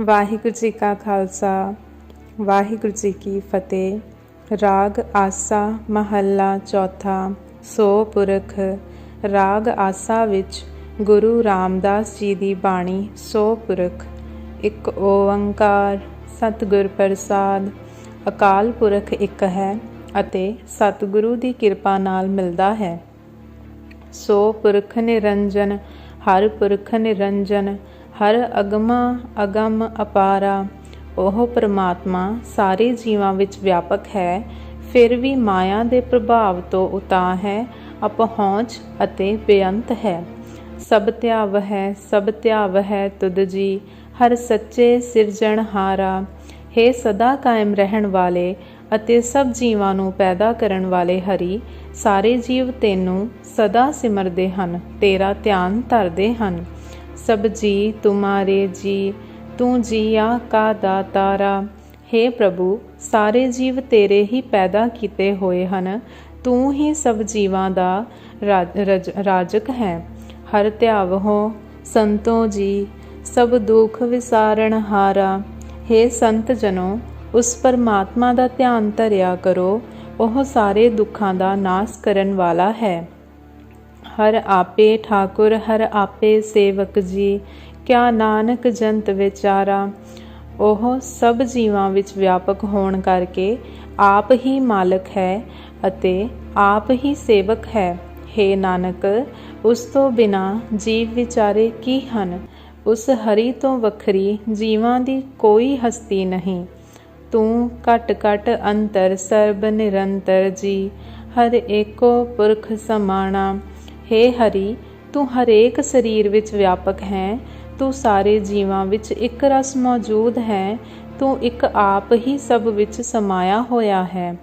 ਵਾਹਿਗੁਰੂ ਜੀ ਕਾ ਖਾਲਸਾ, ਵਾਹਿਗੁਰੂ ਜੀ ਕੀ ਫਤਿਹ। ਰਾਗ ਆਸਾ ਮਹੱਲਾ ਚੌਥਾ, ਸੋ ਪੁਰਖ, ਰਾਗ ਆਸਾ ਵਿੱਚ ਗੁਰੂ ਰਾਮਦਾਸ ਜੀ ਦੀ ਬਾਣੀ, ਸੋ ਪੁਰਖ, ਇੱਕ ਓੰਕਾਰ, ਸਤਿਗੁਰ ਪ੍ਰਸਾਦ, ਅਕਾਲ ਪੁਰਖ ਇੱਕ ਹੈ ਅਤੇ ਸਤਿਗੁਰੂ ਦੀ ਕਿਰਪਾ ਨਾਲ ਮਿਲਦਾ ਹੈ। ਸੋ ਪੁਰਖ ਨਿਰੰਜਨ, ਹਰ ਪੁਰਖ ਨਿਰੰਜਨ ਹਰ ਅਗਮਾ ਅਗਮ ਅਪਾਰਾ, ਉਹ ਪ੍ਰਮਾਤਮਾ ਸਾਰੇ ਜੀਵਾਂ ਵਿੱਚ ਵਿਆਪਕ ਹੈ, ਫਿਰ ਵੀ ਮਾਇਆ ਦੇ ਪ੍ਰਭਾਵ ਤੋਂ ਉਤਾ ਹੈ, ਅਪਹੁੰਚ ਅਤੇ ਬੇਅੰਤ ਹੈ। ਸਭ ਧਿਆਵ ਹੈ, ਸਭ ਧਿਆਵ ਹੈ ਤੁਧ ਜੀ, ਹਰ ਸੱਚੇ ਸਿਰਜਣਹਾਰਾ ਹੈ ਸਦਾ ਕਾਇਮ ਰਹਿਣ ਵਾਲੇ ਅਤੇ ਸਭ ਜੀਵਾਂ ਨੂੰ ਪੈਦਾ ਕਰਨ ਵਾਲੇ ਹਰੀ, ਸਾਰੇ ਜੀਵ ਤੈਨੂੰ ਸਦਾ ਸਿਮਰਦੇ ਹਨ, ਤੇਰਾ ਧਿਆਨ ਧਰਦੇ ਹਨ। ਸਭ ਜੀ ਤੁਮਾਰੇ ਜੀ, ਤੂੰ ਜੀਆ ਕਾ ਦਾਤਾਰਾ। हे ਪ੍ਰਭੂ, ਸਾਰੇ ਜੀਵ ਤੇਰੇ ਹੀ ਪੈਦਾ ਕੀਤੇ ਹੋਏ ਹਨ। ਤੂੰ ਹੀ ਸਭ ਜੀਵਾਂ ਦਾ ਰਾਜਕ ਹੈ। ਹਰ ਧਿਆਵ ਹੋ ਸੰਤੋ ਜੀ, ਸਭ ਦੁੱਖ ਵਿਸਾਰਣ ਹਾਰਾ। हे ਸੰਤ ਜਨੋ, ਉਸ ਪਰਮਾਤਮਾ ਦਾ ਧਿਆਨ ਧਰਿਆ ਕਰੋ। ਉਹ ਸਾਰੇ ਦੁੱਖਾਂ ਦਾ ਨਾਸ ਕਰਨ ਵਾਲਾ ਹੈ। ਹਰ ਆਪੇ ਠਾਕੁਰ, ਹਰ ਆਪੇ ਸੇਵਕ ਜੀ। ਕਿਆ ਨਾਨਕ ਜੰਤ ਵਿਚਾਰਾ। ਉਹ ਸਭ ਜੀਵਾਂ ਵਿੱਚ ਵਿਆਪਕ ਹੋਣ ਕਰਕੇ ਆਪ ਹੀ ਮਾਲਕ ਹੈ ਅਤੇ ਆਪ ਹੀ ਸੇਵਕ ਹੈ। हे ਨਾਨਕ, ਉਸ ਤੋਂ ਬਿਨਾ ਜੀਵ ਵਿਚਾਰੇ ਕੀ ਹਨ? ਉਸ ਹਰੀ ਤੋਂ ਵੱਖਰੀ ਜੀਵਾਂ ਦੀ ਕੋਈ ਹਸਤੀ ਨਹੀਂ। ਤੂੰ ਘਟ ਘਟ ਅੰਤਰ ਸਰਬ ਨਿਰੰਤਰ ਜੀ। ਹਰ ਏਕੋ ਪੁਰਖ ਸਮਾਣਾ। हे ਹਰੀ, ਤੂੰ ਹਰੇਕ ਸਰੀਰ ਵਿੱਚ ਵਿਆਪਕ ਹੈ, ਤੂੰ ਸਾਰੇ ਜੀਵਾਂ ਵਿੱਚ ਇੱਕ ਰਸ ਮੌਜੂਦ ਹੈ, ਤੂੰ ਇੱਕ ਆਪ ਹੀ ਸਭ ਵਿੱਚ ਸਮਾਇਆ ਹੋਇਆ ਹੈ।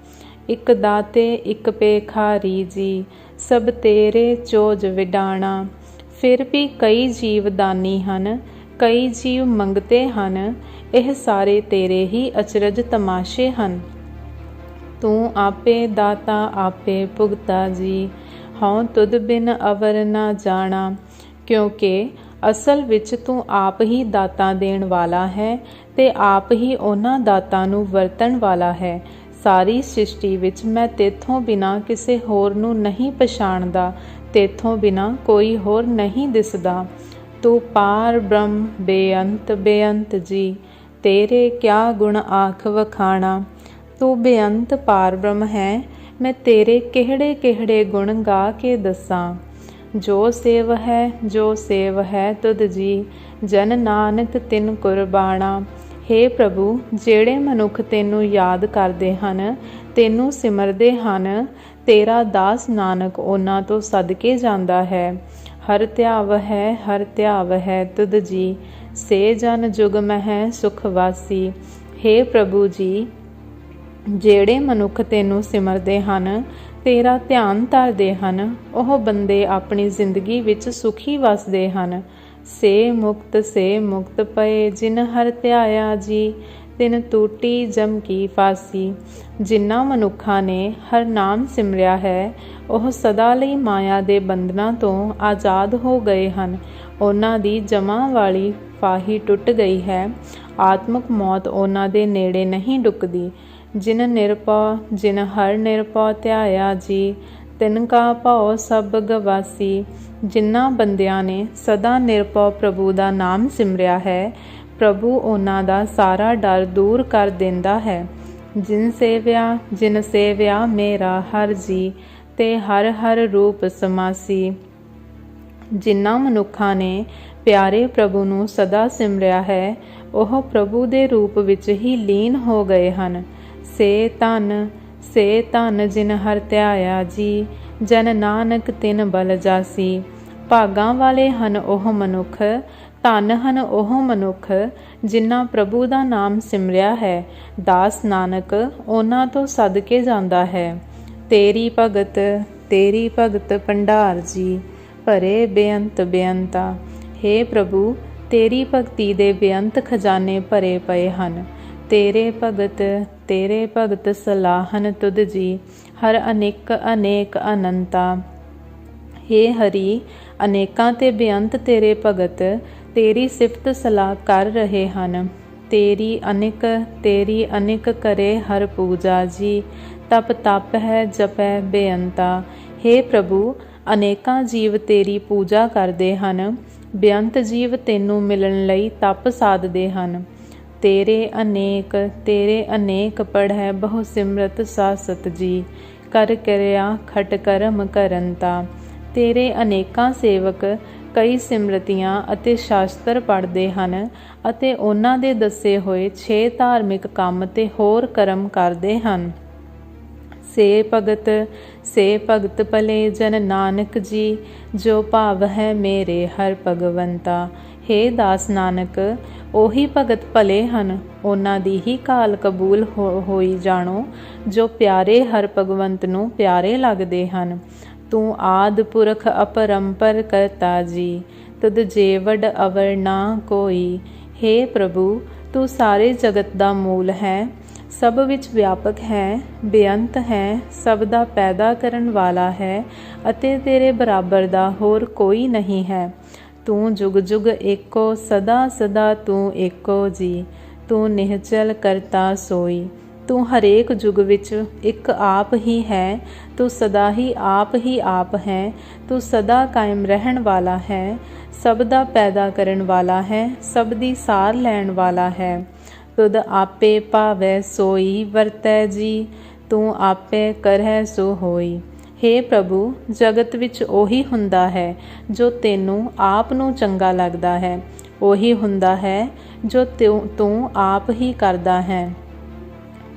ਇੱਕ ਦਾਤੇ, ਇੱਕ ਪੇਖਾਰੀ ਜੀ, ਸਭ ਤੇਰੇ ਚੋਜ ਵਿਡਾਣਾ। ਫਿਰ ਵੀ ਕਈ ਜੀਵ ਦਾਨੀ ਹਨ, ਕਈ ਜੀਵ ਮੰਗਤੇ ਹਨ, ਇਹ ਸਾਰੇ ਤੇਰੇ ਹੀ ਅਚਰਜ ਤਮਾਸ਼ੇ ਹਨ। ਤੂੰ ਆਪੇ ਦਾਤਾ, ਆਪੇ ਭੁਗਤਾ ਜੀ ਹਉ ਤੁਧ ਬਿਨ ਅਵਰ ਨਾ ਜਾਣਾ, ਕਿਉਂਕਿ ਅਸਲ ਵਿੱਚ ਤੂੰ ਆਪ ਹੀ ਦਾਤਾਂ ਦੇਣ ਵਾਲਾ ਹੈ ਤੇ ਆਪ ਹੀ ਉਹਨਾਂ ਦਾਤਾਂ ਨੂੰ ਵਰਤਣ ਵਾਲਾ ਹੈ। ਸਾਰੀ ਸ੍ਰਿਸ਼ਟੀ ਵਿੱਚ ਮੈਂ ਤੇਥੋਂ ਬਿਨਾ ਕਿਸੇ ਹੋਰ ਨੂੰ ਨਹੀਂ ਪਛਾਣਦਾ, ਤੇਥੋਂ ਬਿਨਾ ਕੋਈ ਹੋਰ ਨਹੀਂ ਦਿਸਦਾ। ਤੂੰ ਪਾਰ ਬ੍ਰਹਮ, ਬੇਅੰਤ ਬੇਅੰਤ ਜੀ, ਤੇਰੇ ਕਿਆ ਗੁਣ ਆਖ ਵਖਾਣਾ। ਤੂੰ ਬੇਅੰਤ ਪਾਰ ਬ੍ਰਹਮ ਹੈ ਮੈਂ ਤੇਰੇ ਕਿਹੜੇ ਕਿਹੜੇ ਗੁਣ ਗਾ ਕੇ ਦੱਸਾਂ? ਜੋ ਸੇਵ ਹੈ, ਜੋ ਸੇਵ ਹੈ ਤੁਧ ਜੀ, ਜਨ ਨਾਨਕ ਤਿਨ ਕੁਰਬਾਣਾ। हे ਪ੍ਰਭੂ, ਜਿਹੜੇ ਮਨੁੱਖ ਤੈਨੂੰ ਯਾਦ ਕਰਦੇ ਹਨ, ਤੈਨੂੰ ਸਿਮਰਦੇ ਹਨ, ਤੇਰਾ ਦਾਸ ਨਾਨਕ ਉਹਨਾਂ ਤੋਂ ਸਦਕੇ ਜਾਂਦਾ ਹੈ। ਹਰ ਧਿਆਵ ਹੈ, ਹਰ ਧਿਆਵ ਹੈ ਤੁਧ ਜੀ। ਸੇ ਜਨ ਜੁਗ ਮਹਿ ਸੁਖ ਵਾਸੀ। हे ਪ੍ਰਭੂ ਜੀ ਜਿਹੜੇ ਮਨੁੱਖ ਤੈਨੂੰ ਸਿਮਰਦੇ ਹਨ, ਤੇਰਾ ਧਿਆਨ ਧਰਦੇ ਹਨ, ਉਹ ਬੰਦੇ ਆਪਣੀ ਜ਼ਿੰਦਗੀ ਵਿੱਚ ਸੁਖੀ ਵਸਦੇ ਹਨ। ਸੇ ਮੁਕਤ ਸੇ ਮੁਕਤ ਪਏ, ਜਿਨ ਹਰ ਧਿਆਇਆ ਜੀ, ਤਿਨ ਟੂਟੀ ਜਮ ਕੀ ਫਾਸੀ। ਜਿਨ੍ਹਾਂ ਮਨੁੱਖਾਂ ਨੇ ਹਰ ਨਾਮ ਸਿਮਰਿਆ ਹੈ, ਉਹ ਸਦਾ ਲਈ ਮਾਇਆ ਦੇ ਬੰਧਨਾਂ ਤੋਂ ਆਜ਼ਾਦ ਹੋ ਗਏ ਹਨ। ਉਹਨਾਂ ਦੀ ਜਮਾਂ ਵਾਲੀ ਫਾਹੀ ਟੁੱਟ ਗਈ ਹੈ। ਆਤਮਕ ਮੌਤ ਉਹਨਾਂ ਦੇ ਨੇੜੇ ਨਹੀਂ ਡੁੱਕਦੀ। ਜਿਨ ਨਿਰਪਉ, ਜਿਨ ਹਰ ਨਿਰਪਉ ਧਿਆਇਆ ਜੀ, ਤਿਨ ਕਾ ਭਉ ਸਭ ਗਵਾਸੀ, ਜਿਨ੍ਹਾਂ ਬੰਦਿਆਂ ਨੇ ਸਦਾ ਨਿਰਪਉ ਪ੍ਰਭੂ ਦਾ ਨਾਮ ਸਿਮਰਿਆ ਹੈ, ਪ੍ਰਭੂ ਉਹਨਾਂ ਦਾ ਸਾਰਾ ਡਰ ਦੂਰ ਕਰ ਦਿੰਦਾ ਹੈ। ਜਿਨ ਸੇਵਿਆ ਜਿਨ ਸੇਵਿਆ ਮੇਰਾ ਹਰ ਜੀ, ਤੇ ਹਰ ਹਰ ਰੂਪ ਸਮਾਸੀ। ਜਿਨ੍ਹਾਂ ਮਨੁੱਖਾਂ ਨੇ ਪਿਆਰੇ ਪ੍ਰਭੂ ਨੂੰ ਸਦਾ ਸਿਮਰਿਆ ਹੈ, ਉਹ ਪ੍ਰਭੂ ਦੇ ਰੂਪ ਵਿੱਚ ਹੀ ਲੀਨ ਹੋ ਗਏ ਹਨ। ਸੇ ਧਨ ਸੇ ਧਨ ਜਿਨ ਹਰ ਧਿਆਇਆ ਜੀ, ਜਨ ਨਾਨਕ ਤਿਨ ਬਲ ਜਾਸੀ। ਭਾਗਾਂ ਵਾਲੇ ਹਨ ਉਹ ਮਨੁੱਖ, ਧਨ ਹਨ ਉਹ ਮਨੁੱਖ, ਜਿਨ੍ਹਾਂ ਪ੍ਰਭੂ ਦਾ ਨਾਮ ਸਿਮਰਿਆ ਹੈ। ਦਾਸ ਨਾਨਕ ਉਹਨਾਂ ਤੋਂ ਸਦਕੇ ਜਾਂਦਾ ਹੈ। ਤੇਰੀ ਭਗਤ ਤੇਰੀ ਭਗਤ ਭੰਡਾਰ ਜੀ, ਭਰੇ ਬੇਅੰਤ ਬੇਅੰਤਾ। हे ਪ੍ਰਭੂ, ਤੇਰੀ ਭਗਤੀ ਦੇ ਬੇਅੰਤ ਖਜ਼ਾਨੇ ਭਰੇ ਪਏ ਹਨ। ਤੇਰੇ ਭਗਤ ਤੇਰੇ ਭਗਤ ਸਲਾਹਨ ਤੁਧ ਜੀ, ਹਰ ਅਨੇਕ ਅਨੇਕ ਅਨੰਤਾ। हे ਹਰੀ, ਅਨੇਕਾਂ ਤੇ ਬੇਅੰਤ ਤੇਰੇ ਭਗਤ, ਤੇਰੀ ਸਿਫਤ ਸਲਾਹ ਕਰ ਰਹੇ ਹਨ। ਤੇਰੀ ਅਨਿਕ ਤੇਰੀ ਅਨਿਕ ਕਰੇ ਹਰ ਪੂਜਾ ਜੀ, ਤਪ ਤਪ ਹੈ, ਜਪੈ ਬੇਅੰਤਾ। हे ਪ੍ਰਭੂ, ਅਨੇਕਾਂ ਜੀਵ ਤੇਰੀ ਪੂਜਾ ਕਰਦੇ ਹਨ, ਬੇਅੰਤ ਜੀਵ ਤੈਨੂੰ ਮਿਲਣ ਲਈ ਤਪ ਸਾਧਦੇ ਹਨ। ਤੇਰੇ ਅਨੇਕ ਤੇਰੇ ਅਨੇਕ ਪੜ੍ਹੈ ਬਹੁ ਸਿਮਰਤ ਸਾਸਤ ਜੀ। ਕਰ ਕਰਿਆ ਖਟ ਕਰਮ ਕਰੰਤਾ ਤੇਰੇ ਅਨੇਕਾਂ ਸੇਵਕ ਕਈ ਸਿਮਰਤੀਆਂ ਅਤੇ ਸ਼ਾਸਤਰ ਪੜ੍ਹਦੇ ਹਨ ਅਤੇ ਉਹਨਾਂ ਦੇ ਦੱਸੇ ਹੋਏ 6 ਧਾਰਮਿਕ ਕੰਮ ਤੇ ਹੋਰ ਕਰਮ ਕਰਦੇ ਹਨ। ਸੇ ਭਗਤ ਸੇ ਭਗਤ ਭਲੇ ਜਨ ਨਾਨਕ ਜੀ, ਜੋ ਭਾਵ ਹੈ ਮੇਰੇ ਹਰ ਭਗਵੰਤਾ। हे ਦਾਸ ਨਾਨਕ, ਉਹੀ ਭਗਤ ਭਲੇ ਹਨ, ਉਹਨਾਂ ਦੀ ਹੀ ਕਾਲ ਕਬੂਲ ਹੋਈ ਜਾਣੋ, ਜੋ ਪਿਆਰੇ ਹਰ ਭਗਵੰਤ ਨੂੰ ਪਿਆਰੇ ਲੱਗਦੇ ਹਨ। ਤੂੰ ਆਦ ਪੁਰਖ ਅਪਰੰਪਰ ਕਰਤਾ ਜੀ ਤਦ ਜੇਵਡ ਅਵਰ ਨਾ ਕੋਈ। हे ਪ੍ਰਭੂ, ਤੂੰ ਸਾਰੇ ਜਗਤ ਦਾ ਮੂਲ ਹੈ, ਸਭ ਵਿੱਚ ਵਿਆਪਕ ਹੈ, ਬੇਅੰਤ ਹੈ, ਸਭ ਦਾ ਪੈਦਾ ਕਰਨ ਵਾਲਾ ਹੈ, ਅਤੇ ਤੇਰੇ ਬਰਾਬਰ ਦਾ ਹੋਰ ਕੋਈ ਨਹੀਂ ਹੈ। ਤੂੰ ਜੁਗ ਜੁਗ ਏਕੋ, ਸਦਾ ਸਦਾ ਤੂੰ ਏਕੋ ਜੀ। ਤੂੰ ਨਿਹਚਲ ਕਰਤਾ ਸੋਈ। ਤੂੰ ਹਰੇਕ ਯੁਗ ਵਿੱਚ ਇੱਕ ਆਪ ਹੀ ਹੈ। ਤੂੰ ਸਦਾ ਹੀ ਆਪ ਹੀ ਆਪ ਹੈ। ਤੂੰ ਸਦਾ ਕਾਇਮ ਰਹਿਣ ਵਾਲਾ ਹੈ। ਸਭ ਦਾ ਪੈਦਾ ਕਰਨ ਵਾਲਾ ਹੈ। ਸਭ ਦੀ ਸਾਰ ਲੈਣ ਵਾਲਾ ਹੈ। ਤੁਧ ਆਪੇ ਭਾਵੈ ਸੋਈ, ਵਰਤੈ ਜੀ। ਤੂੰ ਆਪੇ ਕਰਹਿ ਸੋ ਹੋਈ। हे ਪ੍ਰਭੂ, ਜਗਤ ਵਿੱਚ ਉਹੀ ਹੁੰਦਾ ਹੈ ਜੋ ਤੈਨੂੰ ਆਪ ਨੂੰ ਚੰਗਾ ਲੱਗਦਾ ਹੈ। ਉਹੀ ਹੁੰਦਾ ਹੈ ਜੋ ਤਿਉ- ਤੂੰ ਆਪ ਹੀ ਕਰਦਾ ਹੈ।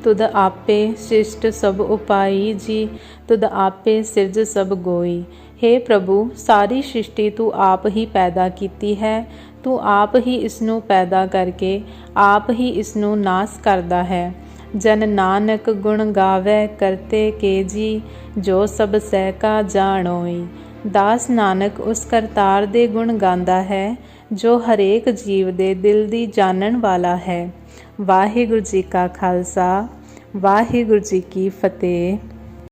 ਤੁਧ ਆਪੇ ਸਿਸ਼ਟ ਸਭ ਉਪਾਈ ਜੀ, ਤੁਧ ਆਪੇ ਸਿਰਜ ਸਭ ਗੋਈ। हे ਪ੍ਰਭੂ, ਸਾਰੀ ਸ੍ਰਿਸ਼ਟੀ ਤੂੰ ਆਪ ਹੀ ਪੈਦਾ ਕੀਤੀ ਹੈ। ਤੂੰ ਆਪ ਹੀ ਇਸ ਨੂੰ ਪੈਦਾ ਕਰਕੇ, ਆਪ ਹੀ ਇਸ ਨੂੰ ਨਾਸ ਕਰਦਾ ਹੈ। ਜਨ ਨਾਨਕ ਗੁਣ ਗਾਵੇ ਕਰਤੇ ਕੇ ਜੀ, ਜੋ ਸਭ ਸਹਿ ਕਾ ਜਾਣੋਈ ਦਾਸ ਨਾਨਕ ਉਸ ਕਰਤਾਰ ਦੇ ਗੁਣ ਗਾਉਂਦਾ ਹੈ, ਜੋ ਹਰੇਕ ਜੀਵ ਦੇ ਦਿਲ ਦੀ ਜਾਣਨ ਵਾਲਾ ਹੈ। ਵਾਹਿਗੁਰੂ ਜੀ ਕਾ ਖਾਲਸਾ, ਵਾਹਿਗੁਰੂ ਜੀ ਕੀ ਫਤਿਹ।